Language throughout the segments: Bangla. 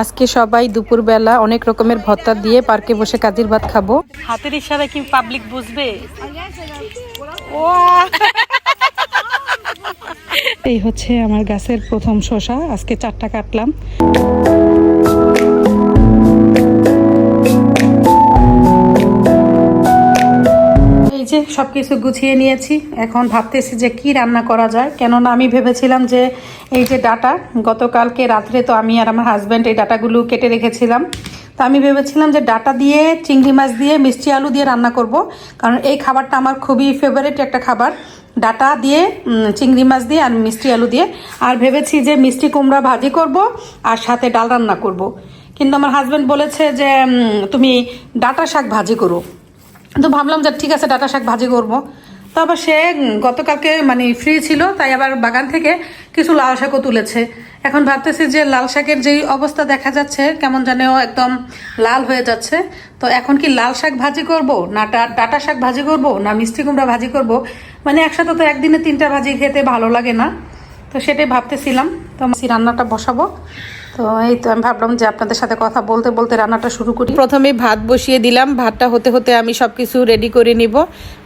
আজকে সবাই দুপুরবেলা অনেক রকমের ভত্তা দিয়ে পার্কে বসে কাজির ভাত খাব। হাতের ইশারা কি পাবলিক বুঝবে? এই হচ্ছে আমার গাছের প্রথম শশা আজকে চারটা কাটলাম। এই যে সব কিছু গুছিয়ে নিয়েছি। এখন ভাবতেছি যে কি রান্না করা যায়। কেননা আমি ভেবেছিলাম যে এই যে ডাটা, গতকালকে রাত্রে তো আমি আর আমার হাজব্যান্ড এই ডাটাগুলো কেটে রেখেছিলাম। তো আমি ভেবেছিলাম যে ডাটা দিয়ে, চিংড়ি মাছ দিয়ে, মিষ্টি আলু দিয়ে রান্না করব। কারণ এই খাবারটা আমার খুবই ফেভারিট একটা খাবার। ডাটা দিয়ে চিংড়ি মাছ দিয়ে আর মিষ্টি আলু দিয়ে। আর ভেবেছি যে মিষ্টি কুমড়া ভাজি করব আর সাথে ডাল রান্না করব। কিন্তু আমার হাজব্যান্ড বলেছে যে তুমি ডাটা শাক ভাজি করো। তো ভাবলাম যে ঠিক আছে, ডাটা শাক ভাজি করব। তো আবার সে গতকালকে মানে ফ্রি ছিল, তাই আবার বাগান থেকে কিছু লাল শাকও তুলেছে। এখন ভাবতেছি যে লাল শাকের যেই অবস্থা দেখা যাচ্ছে, কেমন জানে ও একদম লাল হয়ে যাচ্ছে। তো এখন কি লাল শাক ভাজি করব, না ডাটা শাক ভাজি করব, না মিষ্টি কুমড়া ভাজি করব? মানে একসাথে তো একদিনে তিনটা ভাজি খেতে ভালো লাগে না। তো সেটাই ভাবতেছিলাম। তো আমি রান্নাটা বসাবো। তো এই তো আমি ভাবলাম যে আপনাদের সাথে কথা বলতে বলতে রান্নাটা শুরু করি। প্রথমে ভাত বসিয়ে দিলাম। ভাতটা হতে হতে আমি সব কিছু রেডি করে নিব।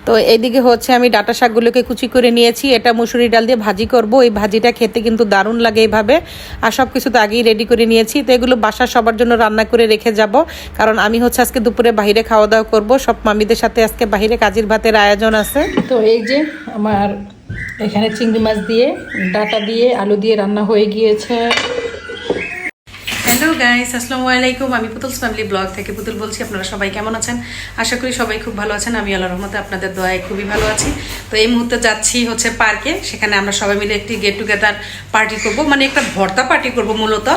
তো এইদিকে হচ্ছে আমি ডাটা শাকগুলোকে কুচি করে নিয়েছি। এটা মুসুরি ডাল দিয়ে ভাজি করব। এই ভাজিটা খেতে কিন্তু দারুণ লাগে এইভাবে। আর সব কিছু তো আগেই রেডি করে নিয়েছি। তো এগুলো বাসা সবার জন্য রান্না করে রেখে যাব। কারণ আমি হচ্ছে আজকে দুপুরে বাইরে খাওয়া দাওয়া করব। সব মামিদের সাথে আজকে বাইরে কাজির ভাতের আয়োজন আছে। তো এই যে আমার এখানে চিংড়ি মাছ দিয়ে ডাটা দিয়ে আলু দিয়ে রান্না হয়ে গিয়েছে। হ্যালো গাইস, আসসালামু আলাইকুম। আমি পুতুলস ফ্যামিলি ব্লগ থেকে পুতুল বলছি, আপনারা সবাই কেমন আছেন? আশা করি সবাই খুব ভালো আছেন। আমি আল্লাহর রহমতে আপনাদের দোয়ায় খুবই ভালো আছি। তো এই মুহূর্তে যাচ্ছি হচ্ছে পার্কে, সেখানে আমরা সবাই মিলে একটি গেট টুগেদার পার্টি করব মানে একটা ভর্তা পার্টি করব মূলত।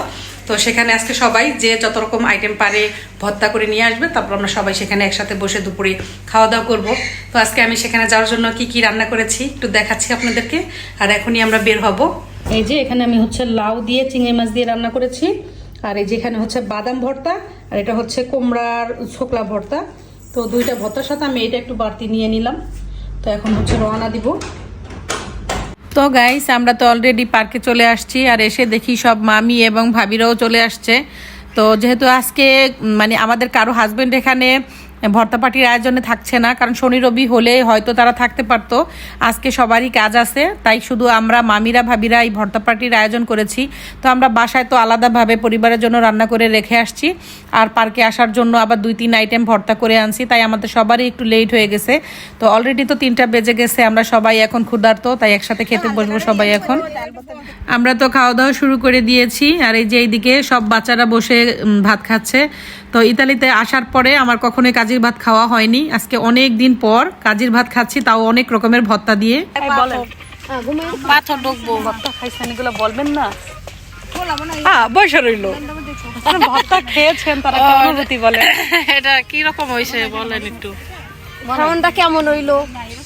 তো সেখানে আজকে সবাই যে যত রকম আইটেম পারে ভর্তা করে নিয়ে আসবে, তারপর আমরা সবাই সেখানে একসাথে বসে দুপুরে খাওয়া দাওয়া করব। তো আজকে আমি সেখানে যাওয়ার জন্য কি কি রান্না করেছি, একটু দেখাচ্ছি আপনাদেরকে। আর এখনই আমরা বের হব। এই যে এখানে আমি হচ্ছে লাউ দিয়ে, চিংড়ি মাছ দিয়ে রান্না করেছি। আর এই যেখানে হচ্ছে বাদাম ভর্তা, আর এটা হচ্ছে কুমড়ার ছোকলা ভর্তা। তো দুইটা ভর্তার সাথে আমি এটা একটু বাড়তি নিয়ে নিলাম। তো এখন হচ্ছে রওনা দিব। তো গাইস আমরা তো অলরেডি পার্কে চলে আসছি, আর এসে দেখি সব মামি এবং ভাবিরাও চলে আসছে। তো যেহেতু আজকে মানে আমাদের কারও হাজব্যান্ড এখানে ভর্তা পার্টির আয়োজনে থাকছে না কারণ শনি রবি হলে হয়তো তারা থাকতে পারতো। আজকে সবারই কাজ আছে তাই শুধু আমরা মামিরা ভাবিরা এই ভর্তা পার্টির আয়োজন করেছি। তো আমরা বাসায় তো আলাদাভাবে পরিবারের জন্য রান্না করে রেখে আসছি। আর পার্কে আসার জন্য আবার দুই তিন আইটেম ভর্তা করে আনছি তাই আমাদের সবারই একটু লেট হয়ে গেছে। তো অলরেডি তো তিনটা বেজে গেছে আমরা সবাই এখন ক্ষুধার্ত তাই একসাথে খেতে বসবো সবাই এখন। আমরা তো খাওয়া দাওয়া শুরু করে দিয়েছি আর এই যে এইদিকে সব বাচ্চারা বসে ভাত খাচ্ছে। তো ইতালিতে আসার পরে আমার কখনোই কাজির ভাত খাওয়া হয়নি। আজকে অনেক দিন পর কাজির ভাত খাচ্ছি তাও অনেক রকমের ভত্তা দিয়ে। পাথর। ঢুকবো। ভর্তা খাইছেন এগুলো বলবেন না। হ্যাঁ রইল। ভর্তা খেয়েছেন তারা কি অনুভূতি বলে। এটা কি রকম হয়েছে বলেন একটু। খাওয়ানটা কেমন হইল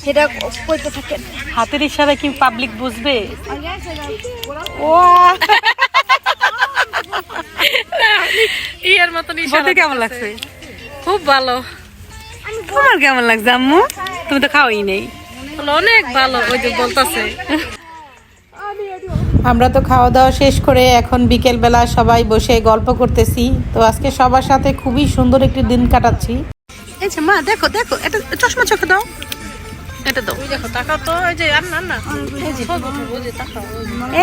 সেটা কইতে থাকেন। হাতের ইশারা কি পাবলিক বুঝবে? ও ইয়ের মতন কেমন লাগছে? খুব ভালো। তোমার কেমন লাগছে আম্মু? তুমি তো খাওয়াই নেই। অনেক ভালো ওই যে বলতেছে। আমরা তো খাওয়া দাওয়া শেষ করে এখন বিকেল বেলা সবাই বসে গল্প করতেছি। তো আজকে সবার সাথে খুবই সুন্দর একটি দিন কাটাচ্ছি। এই যে মা দেখো দেখো এটা চশমা চোখে দাও। এটা দাও। দেখো তাকাও তো এই যে আন্না আন্না। এই যে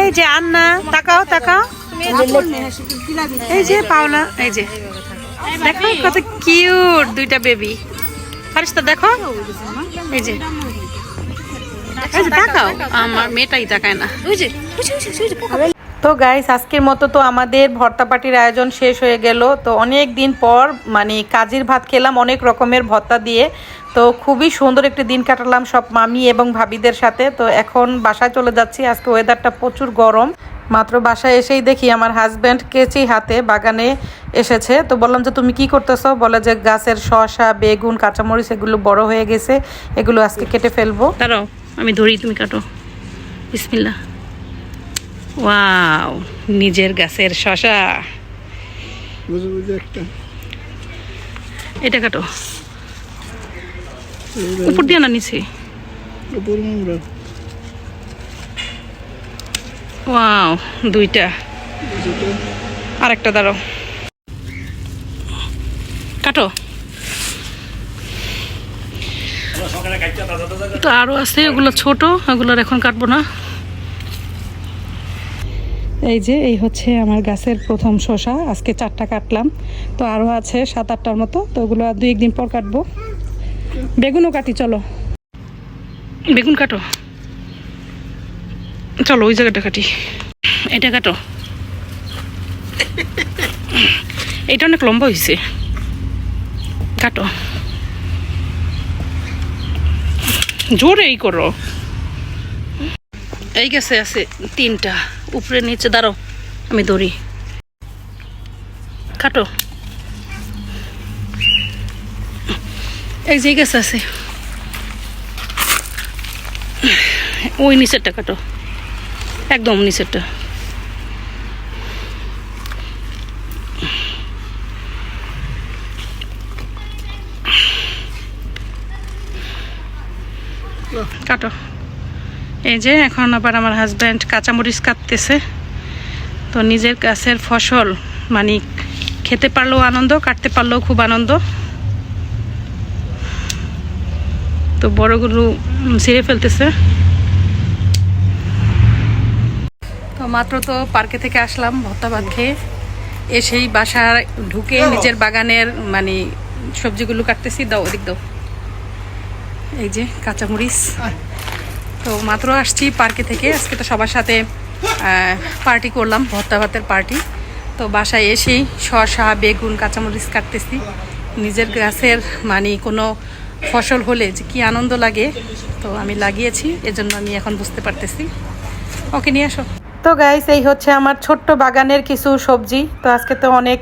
এই যে আন্না তাকাও তাকাও। এই যে পাওলা এই যে। দেখো কত কিউট দুইটা বেবি ফারিস্তা দেখো। এই যে। তাকাও আমার মেয়েটাই তাকায় না। তো গাইস আজকের মতো তো আমাদের ভর্তা পার্টির আয়োজন শেষ হয়ে গেল। তো অনেক দিন পর মানে কাজির ভাত খেলাম অনেক রকমের ভর্তা দিয়ে। তো খুবই সুন্দর একটি দিন কাটালাম সব মামি এবং ভাবিদের সাথে। তো এখন বাসায় চলে যাচ্ছি। আজকে ওয়েদারটা প্রচুর গরম। মাত্র বাসায় এসেই দেখি আমার হাজব্যান্ড কেচি হাতে বাগানে এসেছে। তো বললাম যে তুমি কি করতেছো? বলে যে গাছের শসা বেগুন কাঁচামরিচ এগুলো বড় হয়ে গেছে। এগুলো আজকে কেটে ফেলব। দাঁড়াও আমি ধরি তুমি কাটো। বিসমিল্লা ওয়াও নিজের গাছের শশা বুঝে বুঝে একটা। এটা কাটো। উপর দিয়ে না নিচে। উপর ওয়াও দুইটা। আরেকটা দাঁড়াও। কাটো। তো আরও আছে ওগুলো ছোট ওগুলোর এখন কাটবো না। এই যে, এই হচ্ছে আমার গাছের প্রথম শশা, আজকে চারটা কাটলাম। তো আরও আছে সাত, আটটার মতো, তো ওগুলো আর দুই, একদিন পর কাটবো। বেগুনও কাটি, চলো। বেগুন কাটো। চলো, ওই জায়গাটা কাটি। এটা কাটো। এটা অনেক লম্বা হয়েছে কাটো। জোরে এই করো। এই গেছে আছে তিনটা। উপরে, নিচে দাঁড়ো আমি দৌড়ি কাটো। এই যে এই গাছে আছে। ওই নিচেরটা কাটো। একদম নিচেরটা কাটো। এই যে এখন আবার আমার হাজব্যান্ড কাঁচামরিচ কাটতেছে। তো নিজের গাছের ফসল মানে খেতে পারলেও আনন্দ, কাটতে পারলেও খুব আনন্দ। তো বড়গুলো ছিঁড়ে ফেলতেছে তো মাত্র তো পার্কে থেকে আসলাম ভত্তা ভাত খেয়ে। এসেই বাসায় ঢুকে নিজের বাগানের মানে সবজিগুলো কাটতেছি। দাও ওদিক দাও। এই যে কাঁচামরিচ। তো মাত্র আসছি পার্কে থেকে। আজকে তো সবার সাথে পার্টি করলাম ভর্তা ভাতের পার্টি। তো বাসায় এসেই শসা বেগুন কাঁচামরিচ কাটতেছি। নিজের গাছের মানে কোনো ফসল হলে যে কী আনন্দ লাগে তো আমি লাগিয়েছি। এজন্য আমি এখন বুঝতে পারতেছি। ওকে নিয়ে আসো। তো গাইস এই হচ্ছে আমার ছোট্ট বাগানের কিছু সবজি। তো আজকে তো অনেক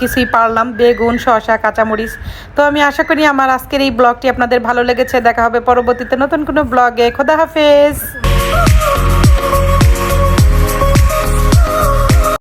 কিছুই পারলাম। বেগুন শশা কাঁচামরিচ। তো আমি আশা করি আমার আজকের এই ব্লগটি আপনাদের ভালো লেগেছে। দেখা হবে পরবর্তীতে নতুন কোনো ব্লগে। খোদা হাফেজ!